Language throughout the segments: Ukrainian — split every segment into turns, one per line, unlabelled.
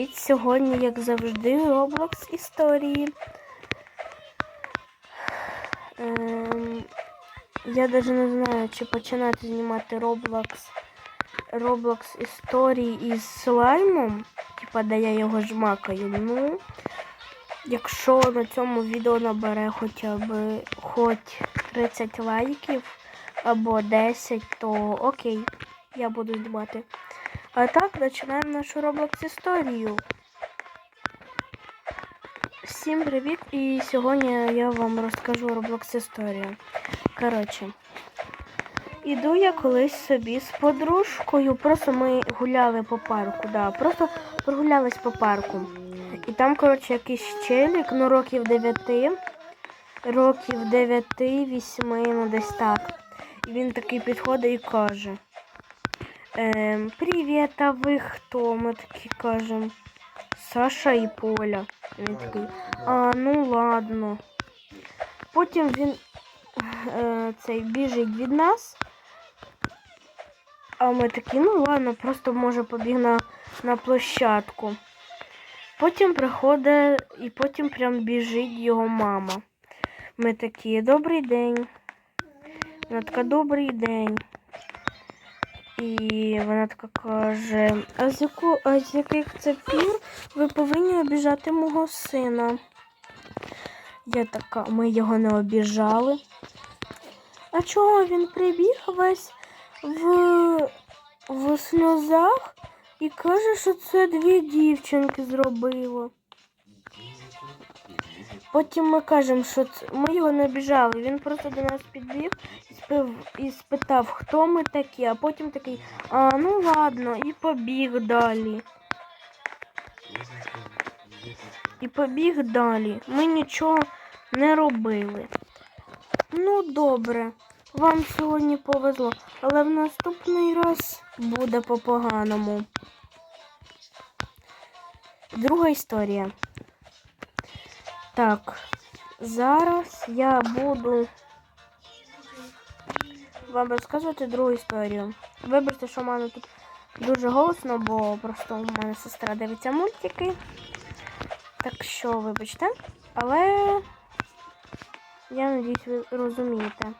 І Сьогодні, як завжди, Roblox історії. Ем, я навіть не знаю, чи починати знімати Roblox, Roblox історії із слаймом, типа де я його жмакаю. Ну, якщо на цьому відео набере хоча б хоч 30 лайків або 10, то окей, я буду знімати. А так, починаємо нашу Roblox історію. Всім привіт! І сьогодні я вам розкажу Roblox історію. Коротше, іду я колись собі з подружкою. Просто ми гуляли по парку, да, просто прогулялись по парку. І там, коротше, якийсь челік, ну років 9, років 9, 8, ну десь так. І він такий підходить і каже. Ем, Привіт, а ви хто? Ми такі кажемо. Саша і Поля. Він такий. А, ну ладно. Потім він е, цей біжить від нас. А ми такі, ну ладно, просто може побіг на, на площадку. Потім приходить і потім прям біжить його мама. Ми такі, добрий день. Вона така, добрий день. І вона така каже: А з яку, а з яких це пір ви повинні обіжати мого сина? Я така, ми його не обіжали. А чого він прибіг весь в, в сльозах і каже, що це дві дівчинки зробило. Потім ми кажемо, що ми його не обіжали. Він просто до нас підбіг і спитав, хто ми такі, а потім такий, а ну ладно, і побіг далі. І побіг далі. Ми нічого не робили. Ну, добре, вам сьогодні повезло, але в наступний раз буде по-поганому. Друга історія. Так, зараз я буду вам розказувати другу історію. Вибачте, що в мене тут дуже голосно, бо просто у мене сестра дивиться мультики. Так що, вибачте, але я надіюсь, ви розумієте.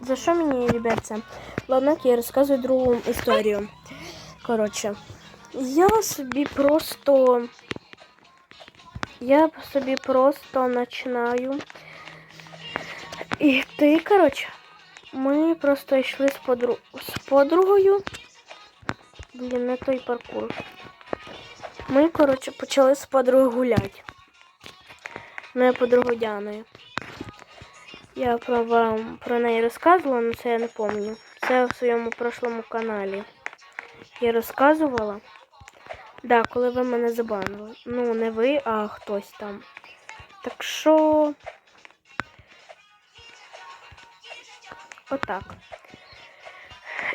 За що мені, ребят, це? Ладно, я розказую другу історію. Коротше, я собі просто. Я собі просто починаю. І ти, коротше, ми просто йшли з, подру... з подругою. Блін, не той паркур. Ми, коротше, почали з подругою гуляти. Моя подруга Дяною. Я про вам про неї розказувала, але це я не пам'ятаю. Це в своєму прошлому каналі. Я розказувала. Да, коли ви мене забанили. Ну, не ви, а хтось там. Так що. Отак.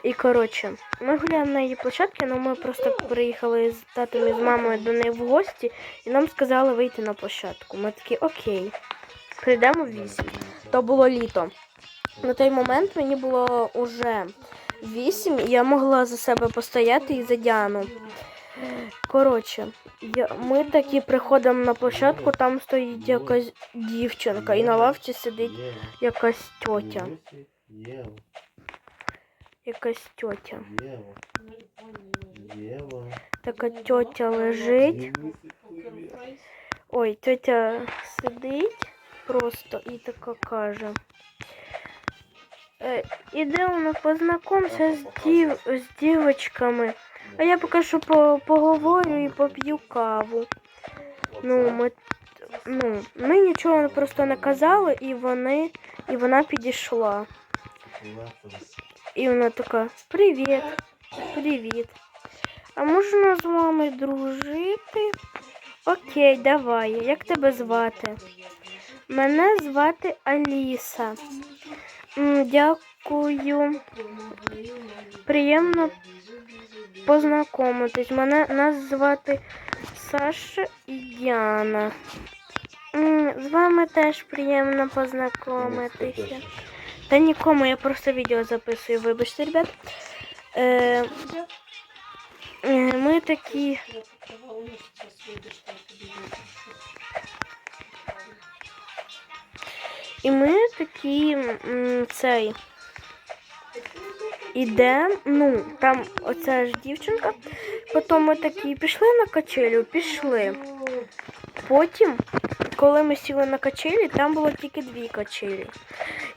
І коротше, ми гуляємо на її площадці, але ми просто приїхали з татом і з мамою до неї в гості, і нам сказали вийти на площадку. Ми такі, окей, прийдемо в вісім. То було літо. На той момент мені було уже вісім, і я могла за себе постояти і за Діану. Коротше, ми такі приходимо на площадку, там стоїть якась дівчинка, і на лавці сидить якась тьотя. Якась тьотя. Така тьотя лежить. Ой, тьотя сидить просто і така каже. Е, Ідемо познайомся з, дів... з дівчатками. А я поки що по... поговорю і поп'ю каву. Ну, ми... ну, ми нічого просто не казали, і вони, і вона підійшла. І вона така, привіт, привіт. А можна з вами дружити? Окей, давай. Як тебе звати? Мене звати Аліса. М, Дякую. Приємно познайомитись. Мене нас звати Саша і Діана. З вами теж приємно познайомитися. Та нікому, я просто відео записую, вибачте, ребят. Е, е, ми такі. І ми такі цей. Ідемо, ну, там оця ж дівчинка. Потім ми такі пішли на качелю, пішли. Потім, коли ми сіли на качелі, там було тільки дві качелі.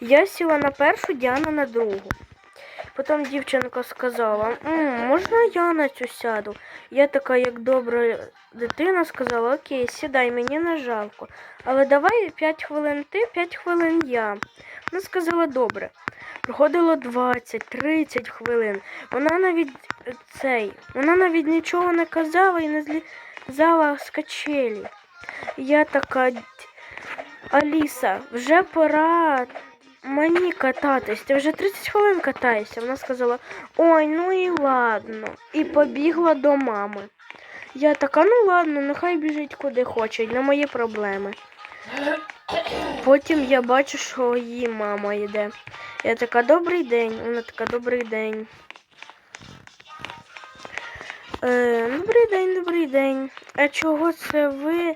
Я сіла на першу, Діана на другу. Потім дівчинка сказала, «М, можна я на цю сяду? Я така, як добра дитина, сказала, окей, сідай, мені не жалко. Але давай 5 хвилин ти, 5 хвилин я. Вона сказала, добре. Проходило 20-30 хвилин. Вона навіть е, цей, вона навіть нічого не казала і не злізала з качелі. Я така, Аліса, вже пора мені кататись. Ти вже 30 хвилин катаєшся. Вона сказала, ой, ну і ладно. І побігла до мами. Я така, ну ладно, нехай біжить куди хоче, не мої проблеми. Потім я бачу, що її мама йде. Я така, добрий день. Вона така, добрий день. Е, добрий день, добрий день. А чого це ви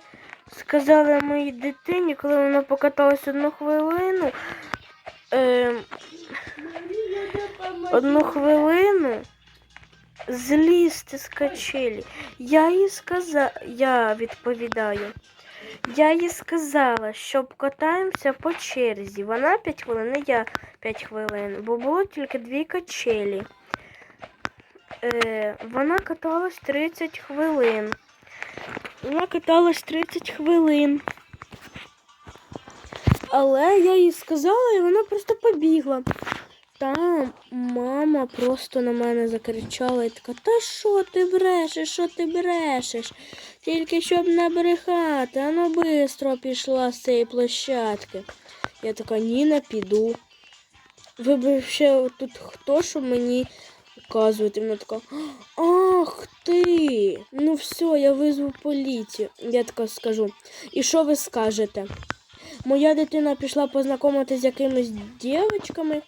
сказали моїй дитині, коли вона покаталась одну хвилину? Е, одну хвилину злізти з качелі. Я їй сказала, я відповідаю. Я їй сказала, щоб катаємося по черзі. Вона 5 хвилин, і я 5 хвилин, бо було тільки дві качелі. Е, вона каталась 30 хвилин. Вона каталась 30 хвилин. Але я їй сказала, і вона просто побігла. Там мама просто на мене закричала і така, та що ти брешеш, що ти брешеш? Тільки щоб не брехати, а ну пішла з цієї площадки. Я така, ні, не піду. Ви б ще тут хто, щоб мені указувати? Вона така, ах ти. Ну все, я визву поліцію. Я така скажу. І що ви скажете? Моя дитина пішла познайомитися з якимись дівчатками.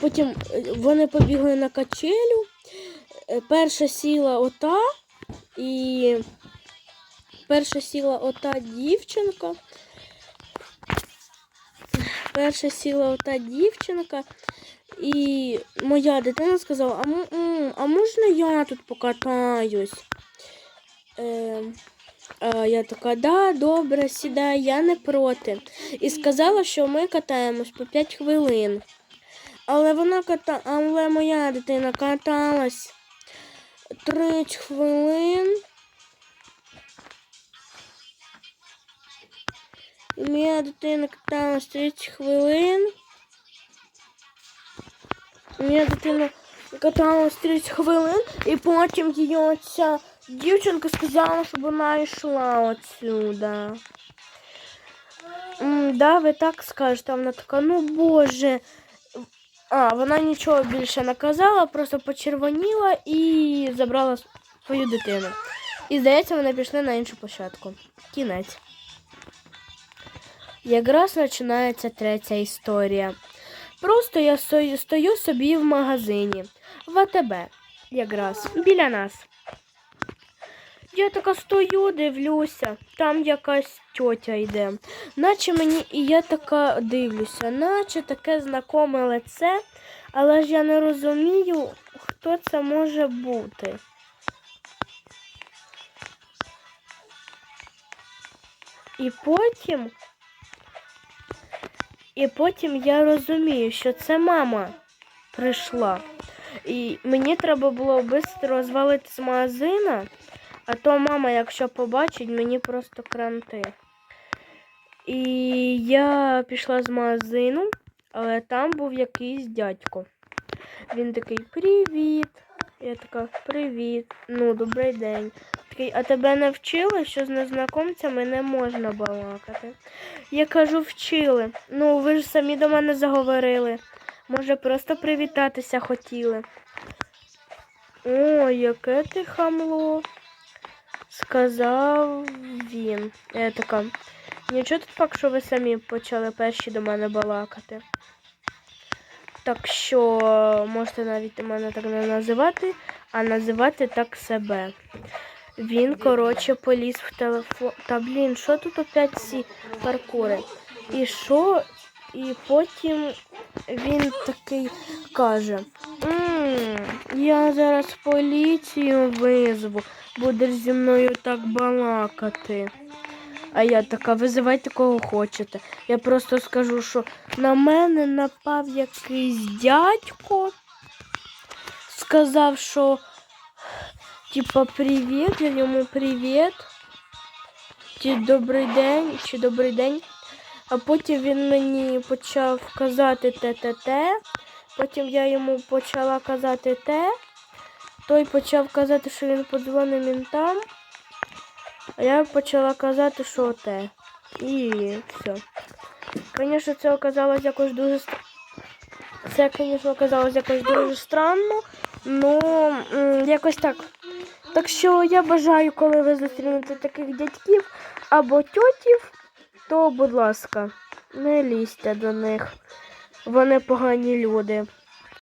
Потім е, вони побігли на качелю. Е, Перша сіла ота і перша сіла ота дівчинка. Перша сіла ота дівчинка. І моя дитина сказала, а, а можна я тут покатаюсь? Е, я така, да, добре, сідай, я не проти. І сказала, що ми катаємось по 5 хвилин. Але вона ката... але моя дитина каталась 30 хвилин. Моя дитина каталась 30 хвилин. Моя дитина каталась 30 хвилин, і потім її оця дівчинка сказала, щоб вона йшла отсюда. М, да, ви так скажете, вона така, ну боже. А, вона нічого більше не казала, просто почервоніла і забрала свою дитину. І здається, вони пішли на іншу площадку. Кінець. Якраз починається третя історія. Просто я стою, стою собі в магазині. В АТБ. Якраз біля нас. Я така стою, дивлюся, там якась тьотя йде. Наче мені, і я така дивлюся, наче таке знакоме лице, але ж я не розумію, хто це може бути. І потім. І потім я розумію, що це мама прийшла. І мені треба було швидко звалити з магазина, а то мама, якщо побачить, мені просто кранти. І я пішла з магазину, але там був якийсь дядько. Він такий привіт. Я така, привіт. Ну, добрий день. Такий, а тебе не вчили, що з незнакомцями не можна балакати? Я кажу, вчили. Ну, ви ж самі до мене заговорили. Може, просто привітатися хотіли. О, яке ти хамло, сказав він. Я така. Нічого тут факт, що ви самі почали перші до мене балакати. Так що можете навіть мене так не називати, а називати так себе. Він, коротше, поліз в телефон. Та блін, що тут опять ці паркури? І що? І потім він такий каже: «М, Я зараз поліцію визву, будеш зі мною так балакати. А я така, визивайте кого хочете. Я просто скажу, що на мене напав якийсь дядько, сказав, що типа привіт, я йому привіт. Чи добрий день, чи добрий день. А потім він мені почав казати те-те-те. Потім я йому почала казати те. Той почав казати, що він подзвонив мінтам. А я почала казати, що те. І все. Звісно, це оказалось якось дуже. Це, звісно, оказалось якось дуже странно. Ну, якось так. Так що я бажаю, коли ви зустрінете таких дядьків або тьотів, то, будь ласка, не лізьте до них. Вони погані люди.